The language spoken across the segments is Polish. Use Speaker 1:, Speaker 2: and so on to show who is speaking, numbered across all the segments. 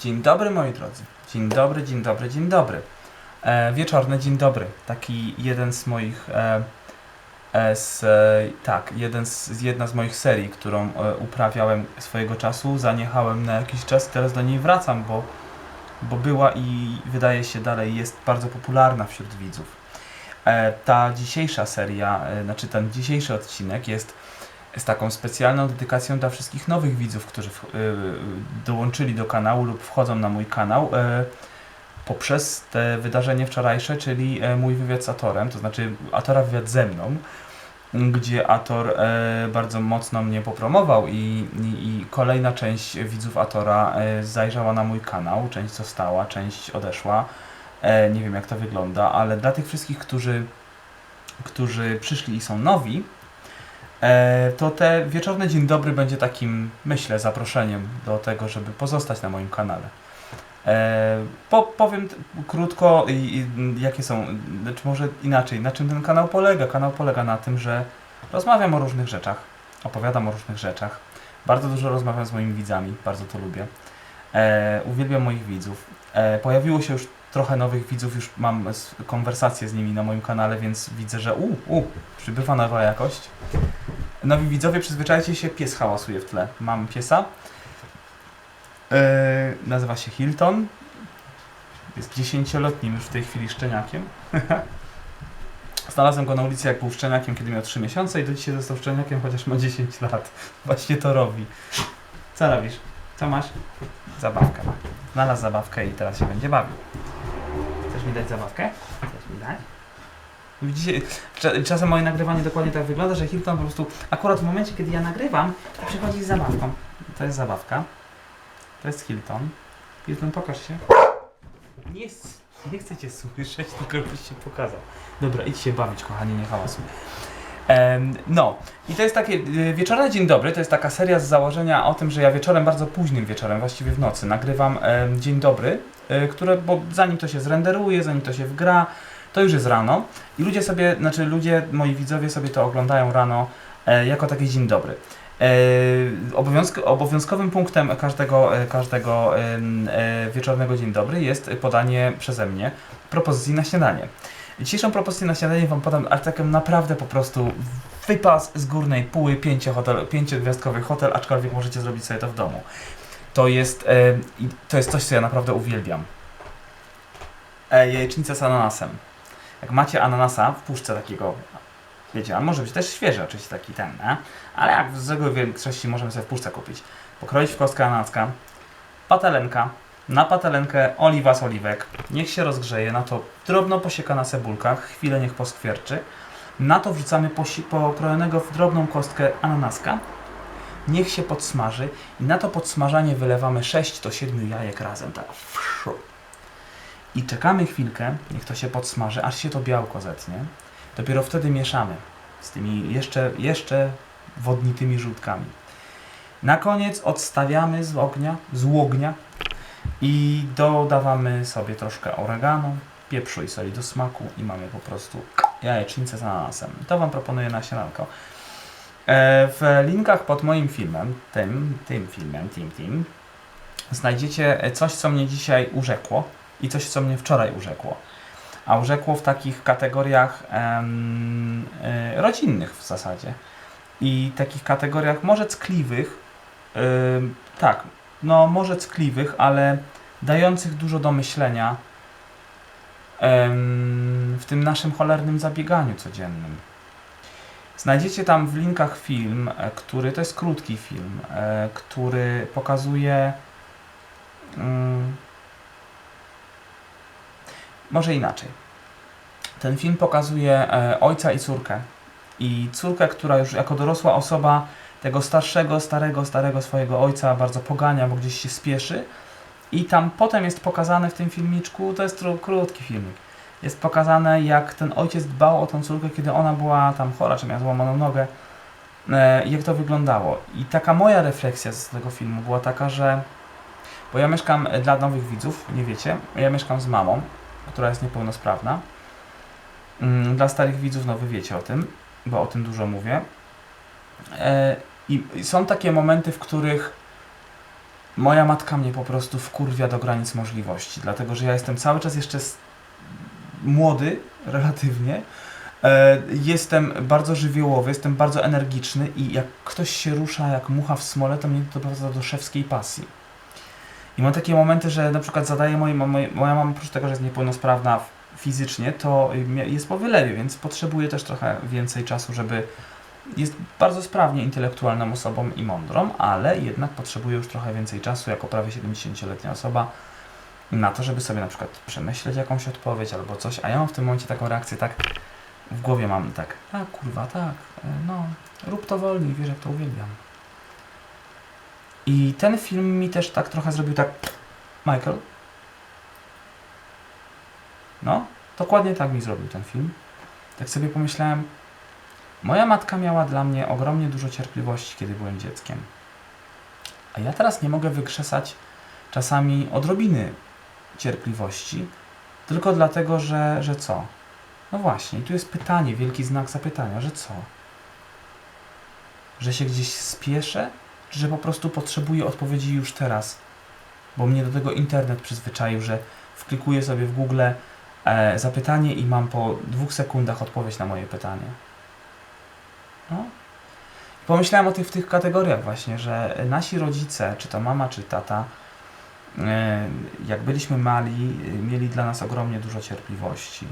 Speaker 1: Dzień dobry moi drodzy. Dzień dobry, dzień dobry, dzień dobry. E, wieczorny dzień dobry. Taki jeden z moich. E, e, z, e, tak, jeden z, jedna z moich serii, którą e, uprawiałem swojego czasu. Zaniechałem na jakiś czas, teraz do niej wracam, bo, bo była i wydaje się dalej jest bardzo popularna wśród widzów. E, ta dzisiejsza seria, e, znaczy ten dzisiejszy odcinek jest z taką specjalną dedykacją dla wszystkich nowych widzów, którzy w, y, dołączyli do kanału lub wchodzą na mój kanał y, poprzez te wydarzenie wczorajsze, czyli y, mój wywiad z Atorem, to znaczy Atora wywiad ze mną, gdzie Ator y, bardzo mocno mnie popromował i, i, i kolejna część widzów Atora y, zajrzała na mój kanał, część została, część odeszła. E, nie wiem jak to wygląda, ale dla tych wszystkich, którzy, którzy przyszli i są nowi, E, to te wieczorny dzień dobry będzie takim, myślę, zaproszeniem do tego, żeby pozostać na moim kanale. E, po, powiem krótko, jakie są, czy może inaczej, na czym ten kanał polega. Kanał polega na tym, że rozmawiam o różnych rzeczach, opowiadam o różnych rzeczach. Bardzo dużo rozmawiam z moimi widzami, bardzo to lubię. E, uwielbiam moich widzów. E, pojawiło się już trochę nowych widzów, już mam konwersacje z nimi na moim kanale, więc widzę, że u, u, przybywa nowa jakość. Nowi widzowie, przyzwyczajcie się, pies hałasuje w tle. Mam piesa. Yy, nazywa się Hilton. Jest dziesięcioletnim już w tej chwili szczeniakiem. Znalazłem go na ulicy, jak był szczeniakiem, kiedy miał 3 miesiące i do dzisiaj został szczeniakiem, chociaż ma 10 lat. Właśnie to robi. Co robisz? Co masz? Zabawkę ma. Znalazł zabawkę i teraz się będzie bawił. Mi dać zabawkę? Chcesz mi dać? Widzicie, cza- czasem moje nagrywanie dokładnie tak wygląda, że Hilton po prostu akurat w momencie, kiedy ja nagrywam, to przychodzi z zabawką. To jest zabawka. To jest Hilton. Hilton, pokaż się. Nie, nie chcę cię słyszeć, tylko żebyś się pokazał. Dobra, idź się bawić, kochanie, nie hałasuj. No, i to jest takie y, wieczorny dzień dobry, to jest taka seria z założenia o tym, że ja wieczorem, bardzo późnym wieczorem, właściwie w nocy, nagrywam dzień dobry, y, które, bo zanim to się zrenderuje, zanim to się wgra, to już jest rano i ludzie sobie, znaczy ludzie, moi widzowie sobie to oglądają rano e, jako taki dzień dobry. E, obowiązk, obowiązkowym punktem każdego, e, każdego wieczornego dzień dobry jest podanie przeze mnie propozycji na śniadanie. Dzisiejszą propozycję na śniadanie Wam podam, ale taką naprawdę po prostu wypas z górnej póły, pięciohotel, pięciogwiazdkowy hotel, aczkolwiek możecie zrobić sobie to w domu. To jest, e, to jest coś, co ja naprawdę uwielbiam. E, jajecznica z ananasem. Jak macie ananasa w puszce takiego, wiecie, a może być też świeży oczywiście taki ten, nie? ale jak z reguły większości możemy sobie w puszce kupić. Pokroić w kostkę ananaska, patelenka, na patelenkę oliwa z oliwek, niech się rozgrzeje, na to drobno posiekana cebulka, chwilę niech poskwierczy, na to wrzucamy pokrojonego w drobną kostkę ananaska, niech się podsmaży i na to podsmażanie wylewamy 6 do 7 jajek razem, tak. I czekamy chwilkę, niech to się podsmaży, aż się to białko zetnie. Dopiero wtedy mieszamy z tymi jeszcze, jeszcze wodnitymi żółtkami. Na koniec odstawiamy z ognia, z łognia i dodawamy sobie troszkę oregano, pieprzu i soli do smaku i mamy po prostu jajecznicę z ananasem. To Wam proponuję na śniadanko. E, W linkach pod moim filmem, tym, tym filmem, tym, tym, znajdziecie coś, co mnie dzisiaj urzekło i coś, co mnie wczoraj urzekło. A urzekło w takich kategoriach em, e, rodzinnych w zasadzie. I takich kategoriach może ckliwych, ym, tak, no może ckliwych, ale dających dużo do myślenia em, w tym naszym cholernym zabieganiu codziennym. Znajdziecie tam w linkach film, e, który to jest krótki film, e, który pokazuje. mm, może inaczej. Ten film pokazuje e, ojca i córkę. I córkę, która już jako dorosła osoba tego starszego, starego, starego swojego ojca bardzo pogania, bo gdzieś się spieszy. I tam potem jest pokazane w tym filmiczku, to jest krótki filmik, jest pokazane jak ten ojciec dbał o tą córkę, kiedy ona była tam chora, czy miała złamaną nogę, e, jak to wyglądało. I taka moja refleksja z tego filmu była taka, że bo ja mieszkam, e, dla nowych widzów, nie wiecie, ja mieszkam z mamą, która jest niepełnosprawna. Mm, Dla starych widzów, no wy wiecie o tym, bo o tym dużo mówię. E, I są takie momenty, w których moja matka mnie po prostu wkurwia do granic możliwości, dlatego że ja jestem cały czas jeszcze młody, relatywnie. E, Jestem bardzo żywiołowy, jestem bardzo energiczny i jak ktoś się rusza jak mucha w smole, to mnie to doprowadza do szewskiej pasji. I mam takie momenty, że na przykład zadaję mojej mamie, moja mama oprócz tego, że jest niepełnosprawna fizycznie, to mia- jest po wylewie, więc potrzebuje też trochę więcej czasu, żeby jest bardzo sprawnie intelektualną osobą i mądrą, ale jednak potrzebuje już trochę więcej czasu jako prawie 70-letnia osoba na to, żeby sobie na przykład przemyśleć jakąś odpowiedź albo coś, a ja mam w tym momencie taką reakcję tak w głowie mam tak, tak kurwa, tak, e, no, rób to wolniej, wiesz jak to uwielbiam. I ten film mi też tak trochę zrobił tak, Michael, no, dokładnie tak mi zrobił ten film. Tak sobie pomyślałem, moja matka miała dla mnie ogromnie dużo cierpliwości, kiedy byłem dzieckiem. A ja teraz nie mogę wykrzesać czasami odrobiny cierpliwości, tylko dlatego, że, że co? No właśnie, tu jest pytanie, wielki znak zapytania, że co? Że się gdzieś spieszę, czy że po prostu potrzebuję odpowiedzi już teraz? Bo mnie do tego internet przyzwyczaił, że wklikuję sobie w Google e, zapytanie i mam po dwóch sekundach odpowiedź na moje pytanie. No. Pomyślałem o tych, w tych kategoriach właśnie, że nasi rodzice, czy to mama, czy tata, e, jak byliśmy mali, mieli dla nas ogromnie dużo cierpliwości.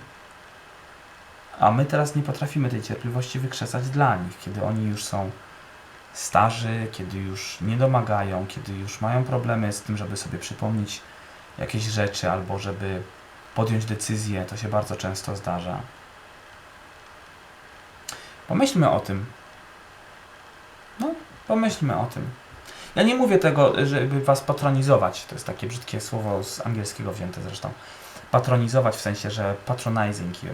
Speaker 1: A my teraz nie potrafimy tej cierpliwości wykrzesać dla nich, kiedy oni już są starzy, kiedy już nie domagają, kiedy już mają problemy z tym, żeby sobie przypomnieć jakieś rzeczy albo żeby podjąć decyzję. To się bardzo często zdarza. Pomyślmy o tym. No, pomyślmy o tym. Ja nie mówię tego, żeby was patronizować. To jest takie brzydkie słowo z angielskiego wzięte zresztą. Patronizować w sensie, że patronizing you.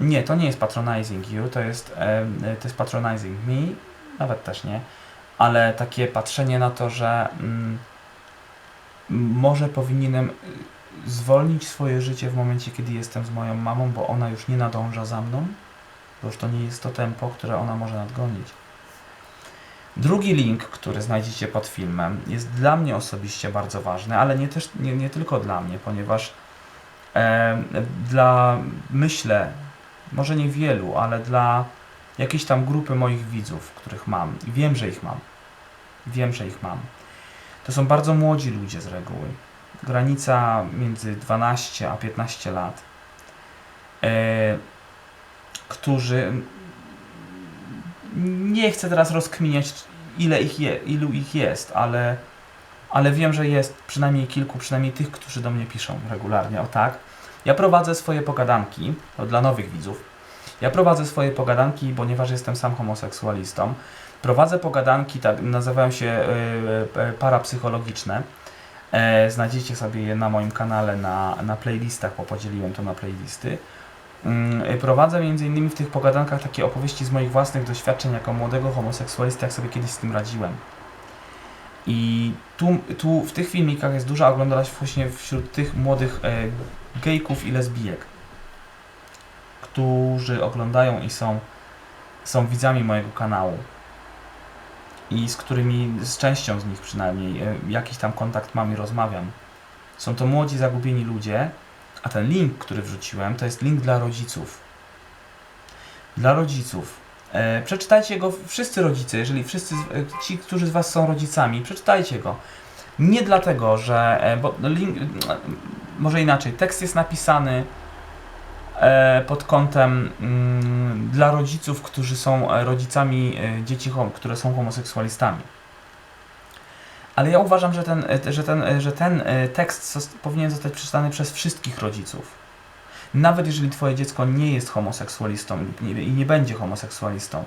Speaker 1: Nie, to nie jest patronizing you, to jest, to jest patronizing me, nawet też nie, ale takie patrzenie na to, że mm, może powinienem y, zwolnić swoje życie w momencie, kiedy jestem z moją mamą, bo ona już nie nadąża za mną, bo już to nie jest to tempo, które ona może nadgonić. Drugi link, który znajdziecie pod filmem, jest dla mnie osobiście bardzo ważny, ale nie, też, nie, nie tylko dla mnie, ponieważ e, dla, myślę, może nie wielu, ale dla jakiejś tam grupy moich widzów, których mam. I wiem, że ich mam. Wiem, że ich mam. To są bardzo młodzi ludzie z reguły. Granica między 12 a 15 lat. E, którzy nie chcę teraz rozkminiać, ile ich je, ilu ich jest, ale, ale wiem, że jest przynajmniej kilku, przynajmniej tych, którzy do mnie piszą regularnie. O tak. Ja prowadzę swoje pogadanki, to dla nowych widzów. Ja prowadzę swoje pogadanki, ponieważ jestem sam homoseksualistą. Prowadzę pogadanki, tak, nazywają się y, y, parapsychologiczne. E, znajdziecie sobie je na moim kanale na, na playlistach, bo podzieliłem to na playlisty. Mm, Prowadzę innymi w tych pogadankach takie opowieści z moich własnych doświadczeń jako młodego homoseksualisty, jak sobie kiedyś z tym radziłem. I tu, tu w tych filmikach jest duża oglądalność właśnie wśród tych młodych e, gejków i lesbijek, którzy oglądają i są, są widzami mojego kanału. I z którymi, z częścią z nich przynajmniej, e, jakiś tam kontakt mam i rozmawiam. Są to młodzi, zagubieni ludzie, a ten link, który wrzuciłem, to jest link dla rodziców. Dla rodziców. E, przeczytajcie go wszyscy rodzice, jeżeli wszyscy, e, ci, którzy z Was są rodzicami, przeczytajcie go. Nie dlatego, że, e, bo link, e, może inaczej, tekst jest napisany pod kątem mm, dla rodziców, którzy są rodzicami dzieci, które są homoseksualistami. Ale ja uważam, że ten, e, że ten, e, że ten e, tekst powinien zostać przeczytany przez wszystkich rodziców. Nawet jeżeli Twoje dziecko nie jest homoseksualistą i nie będzie homoseksualistą,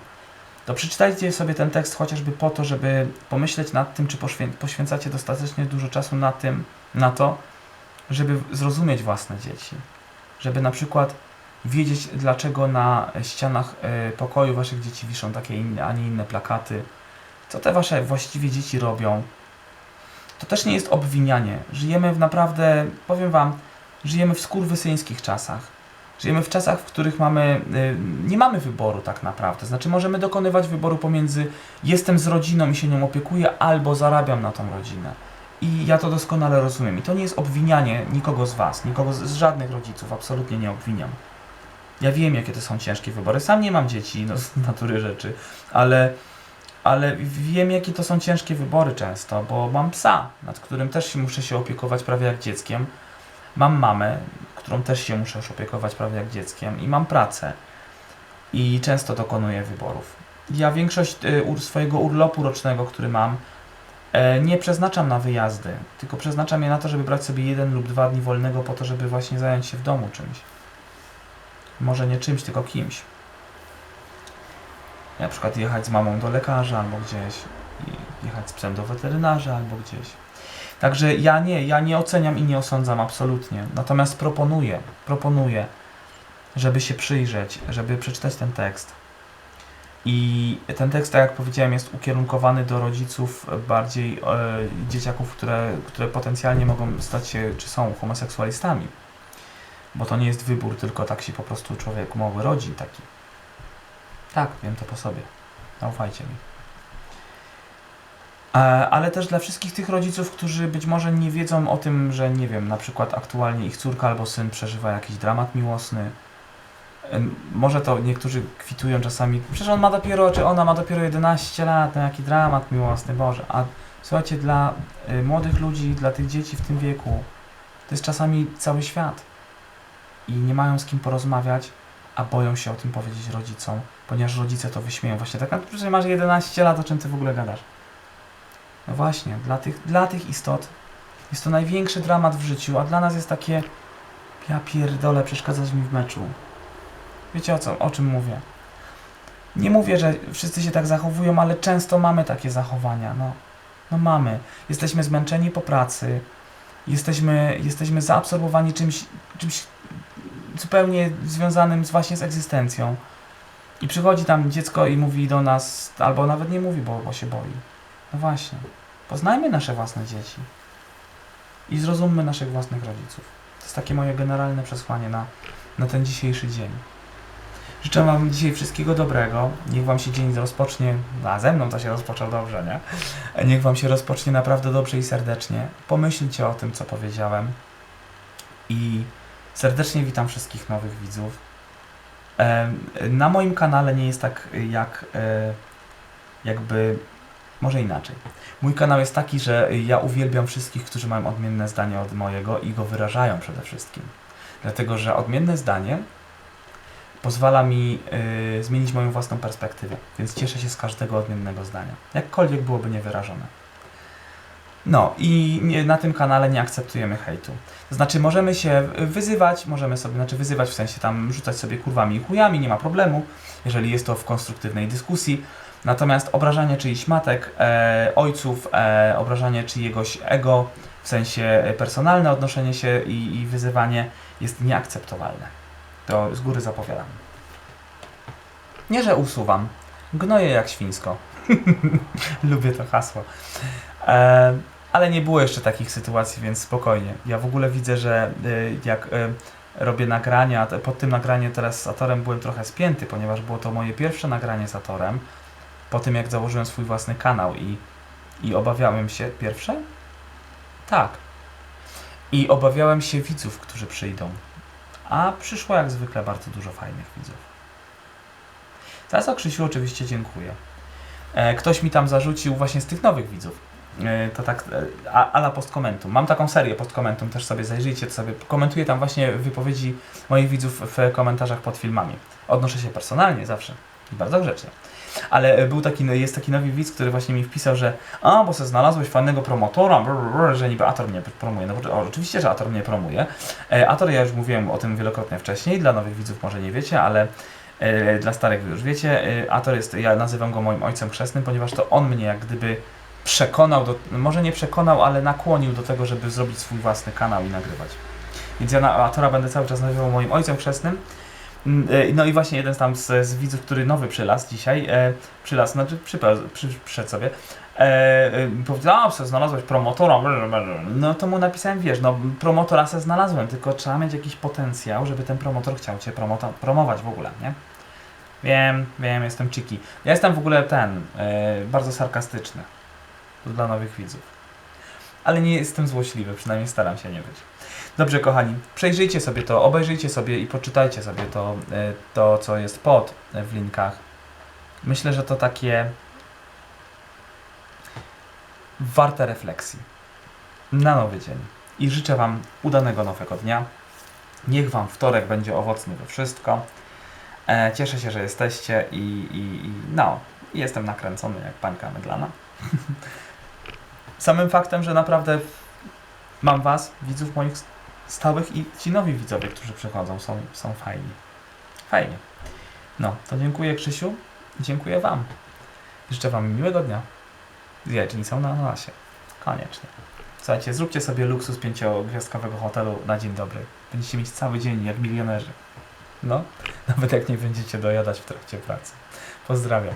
Speaker 1: to przeczytajcie sobie ten tekst chociażby po to, żeby pomyśleć nad tym, czy poświę- poświęcacie dostatecznie dużo czasu na tym, na to, żeby zrozumieć własne dzieci. Żeby na przykład wiedzieć, dlaczego na ścianach e, pokoju waszych dzieci wiszą takie inne, a nie inne plakaty. Co te wasze właściwie dzieci robią. To też nie jest obwinianie. Żyjemy w naprawdę, powiem wam, żyjemy w skurwysyńskich czasach. Żyjemy w czasach, w których mamy, y, nie mamy wyboru tak naprawdę. Znaczy możemy dokonywać wyboru pomiędzy jestem z rodziną i się nią opiekuję, albo zarabiam na tą rodzinę. I ja to doskonale rozumiem. I to nie jest obwinianie nikogo z Was, nikogo z, z żadnych rodziców, absolutnie nie obwiniam. Ja wiem, jakie to są ciężkie wybory. Sam nie mam dzieci, no z natury rzeczy, ale, ale wiem, jakie to są ciężkie wybory często, bo mam psa, nad którym też się muszę się opiekować prawie jak dzieckiem. Mam mamę, którą też się muszę opiekować prawie jak dzieckiem i mam pracę. I często dokonuję wyborów. Ja większość y, swojego urlopu rocznego, który mam, e, nie przeznaczam na wyjazdy, tylko przeznaczam je na to, żeby brać sobie jeden lub dwa dni wolnego po to, żeby właśnie zająć się w domu czymś. Może nie czymś, tylko kimś. Na przykład jechać z mamą do lekarza albo gdzieś, jechać z psem do weterynarza albo gdzieś. Także ja nie, ja nie oceniam i nie osądzam absolutnie. Natomiast proponuję, proponuję, żeby się przyjrzeć, żeby przeczytać ten tekst. I ten tekst, tak jak powiedziałem, jest ukierunkowany do rodziców bardziej e, dzieciaków, które, które potencjalnie mogą stać się, czy są homoseksualistami. Bo to nie jest wybór, tylko tak się po prostu człowiek mały rodzi taki. Tak, wiem to po sobie. Zaufajcie mi. E, ale też dla wszystkich tych rodziców, którzy być może nie wiedzą o tym, że nie wiem, na przykład aktualnie ich córka albo syn przeżywa jakiś dramat miłosny. Em, Może to niektórzy kwitują czasami, przecież on ma dopiero, czy ona ma dopiero 11 lat, no jaki dramat miłosny, Boże. A słuchajcie, dla y, młodych ludzi, dla tych dzieci w tym wieku, to jest czasami cały świat. I nie mają z kim porozmawiać, a boją się o tym powiedzieć rodzicom, ponieważ rodzice to wyśmieją. Właśnie tak, przecież masz 11 lat, o czym ty w ogóle gadasz? No właśnie, dla tych, dla tych istot jest to największy dramat w życiu, a dla nas jest takie ja pierdolę, przeszkadzać mi w meczu. Wiecie o co, o czym mówię? Nie mówię, że wszyscy się tak zachowują, ale często mamy takie zachowania. No, no mamy. Jesteśmy zmęczeni po pracy, jesteśmy, jesteśmy zaabsorbowani czymś, czymś zupełnie związanym z właśnie z egzystencją. I przychodzi tam dziecko i mówi do nas, albo nawet nie mówi, bo, bo się boi. No właśnie. Poznajmy nasze własne dzieci. I zrozummy naszych własnych rodziców. To jest takie moje generalne przesłanie na, na ten dzisiejszy dzień. Życzę Wam dzisiaj wszystkiego dobrego. Niech Wam się dzień rozpocznie, a ze mną to się rozpoczął dobrze, nie? Niech Wam się rozpocznie naprawdę dobrze i serdecznie. Pomyślcie o tym, co powiedziałem. I serdecznie witam wszystkich nowych widzów. Na moim kanale nie jest tak jak e, jakby może inaczej. Mój kanał jest taki, że ja uwielbiam wszystkich, którzy mają odmienne zdanie od mojego i go wyrażają przede wszystkim. Dlatego, że odmienne zdanie pozwala mi y, zmienić moją własną perspektywę, więc cieszę się z każdego odmiennego zdania, jakkolwiek byłoby niewyrażone. No i nie, na tym kanale nie akceptujemy hejtu. To znaczy możemy się wyzywać, możemy sobie, znaczy wyzywać w sensie tam rzucać sobie kurwami i chujami, nie ma problemu, jeżeli jest to w konstruktywnej dyskusji. Natomiast obrażanie czyichś matek, e, ojców, e, obrażanie czyjegoś ego, w sensie personalne odnoszenie się i, i wyzywanie jest nieakceptowalne. To z góry zapowiadam. Nie, że usuwam. Gnoję jak świńsko. Lubię to hasło. E, ale nie było jeszcze takich sytuacji, więc spokojnie. Ja w ogóle widzę, że y, jak y, robię nagrania, pod tym nagraniem teraz z Atorem byłem trochę spięty, ponieważ było to moje pierwsze nagranie z Atorem, po tym jak założyłem swój własny kanał i, i obawiałem się... Pierwsze? Tak. I obawiałem się widzów, którzy przyjdą. A przyszło jak zwykle bardzo dużo fajnych widzów. Za co Krzysiu oczywiście dziękuję. E, ktoś mi tam zarzucił właśnie z tych nowych widzów. E, to tak e, ala postkomentum. Mam taką serię postkomentum, też sobie zajrzyjcie, to sobie komentuję tam właśnie wypowiedzi moich widzów w komentarzach pod filmami. Odnoszę się personalnie zawsze i bardzo grzecznie. Ale był taki, jest taki nowy widz, który właśnie mi wpisał, że a, bo se znalazłeś fajnego promotora, że niby Ator mnie promuje. No o, oczywiście, że Ator mnie promuje. E, Ator, ja już mówiłem o tym wielokrotnie wcześniej, dla nowych widzów może nie wiecie, ale dla starych wy już wiecie. Ator jest, ja nazywam go moim ojcem chrzestnym, ponieważ to on mnie jak gdyby przekonał, do, może nie przekonał, ale nakłonił do tego, żeby zrobić swój własny kanał i nagrywać. Więc ja na Atora będę cały czas nazywał moim ojcem chrzestnym. Mm, e, No i właśnie jeden z tam z, z widzów, który nowy przylas dzisiaj, e, przylas, znaczy przypa- przy, przyszedł sobie, e, e, powiedział, a se znalazłeś promotora, no to mu napisałem, wiesz, no promotora se znalazłem, tylko trzeba mieć jakiś potencjał, żeby ten promotor chciał Cię promować w ogóle, nie? Wiem, wiem, jestem cheeky. Ja jestem w ogóle ten, e, bardzo sarkastyczny. Dla nowych widzów. ale nie jestem złośliwy, przynajmniej staram się nie być. Dobrze, kochani, przejrzyjcie sobie to, obejrzyjcie sobie i poczytajcie sobie to, e, to co jest pod e, w linkach. Myślę, że to takie warte refleksji na nowy dzień. I życzę Wam udanego nowego dnia. Niech Wam wtorek będzie owocny we wszystko. E, cieszę się, że jesteście i, i, i no, jestem nakręcony jak pańka mydlana. Samym faktem, że naprawdę mam Was, widzów moich stałych i ci nowi widzowie, którzy przychodzą, są, są fajni. Fajnie. No, to dziękuję Krzysiu i dziękuję Wam. Życzę Wam miłego dnia. Jajecznicą na nasie. Koniecznie. Słuchajcie, zróbcie sobie luksus pięciogwiazdkowego hotelu na dzień dobry. Będziecie mieć cały dzień jak milionerzy. No, nawet jak nie będziecie dojadać w trakcie pracy. Pozdrawiam.